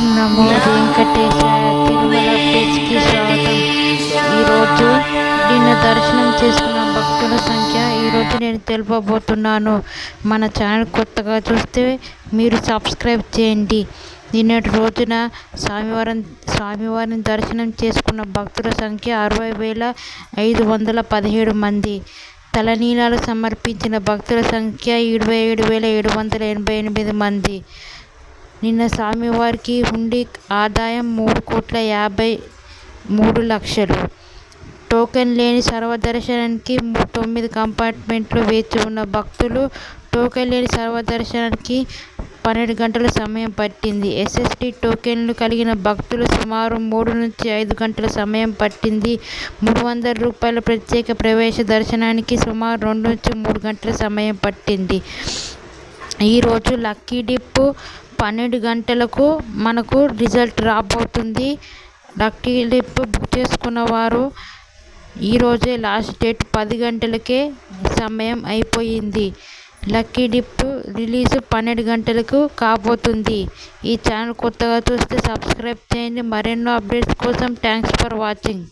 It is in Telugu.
ఓం నమో వెంకటేశాయ తిరుమల ప్లేస్కి స్వాగతం. ఈరోజు నిన్న దర్శనం చేసుకున్న భక్తుల సంఖ్య ఈరోజు నేను తెలుపబోతున్నాను. మన ఛానల్ కొత్తగా చూస్తే మీరు సబ్స్క్రైబ్ చేయండి. నిన్నటి రోజున స్వామివారం స్వామివారిని దర్శనం చేసుకున్న భక్తుల సంఖ్య అరవై వేల ఐదు వందల పదిహేడు మంది. తలనీలాలు సమర్పించిన భక్తుల సంఖ్య ఇరవై ఏడు వేల ఏడు వందల ఎనభై ఎనిమిది మంది. నిన్న స్వామివారికి హుండీ ఆదాయం మూడు కోట్ల యాభై మూడు లక్షలు. టోకెన్ లేని సర్వదర్శనానికి తొమ్మిది కంపార్ట్మెంట్లు వేచి ఉన్న భక్తులు టోకెన్ లేని సర్వదర్శనానికి పన్నెండు గంటల సమయం పట్టింది. ఎస్ఎస్టి టోకెన్లు కలిగిన భక్తులు సుమారు మూడు నుంచి ఐదు గంటల సమయం పట్టింది. మూడు వందల రూపాయల ప్రత్యేక ప్రవేశ దర్శనానికి సుమారు రెండు నుంచి మూడు గంటల సమయం పట్టింది. ఈరోజు లక్కీ డిప్ పన్నెండు గంటలకు మనకు రిజల్ట్ రాబోతుంది. లక్కీ డిప్ బుక్ చేసుకున్న వారు ఈరోజే లాస్ట్ డేట్ పది గంటలకే సమయం అయిపోయింది. లక్కీ డిప్ రిలీజ్ పన్నెండు గంటలకు కాబోతుంది. ఈ ఛానల్ కొత్తగా చూస్తే సబ్స్క్రైబ్ చేయండి. మరెన్నో అప్డేట్స్ కోసం థ్యాంక్స్ ఫర్ వాచింగ్.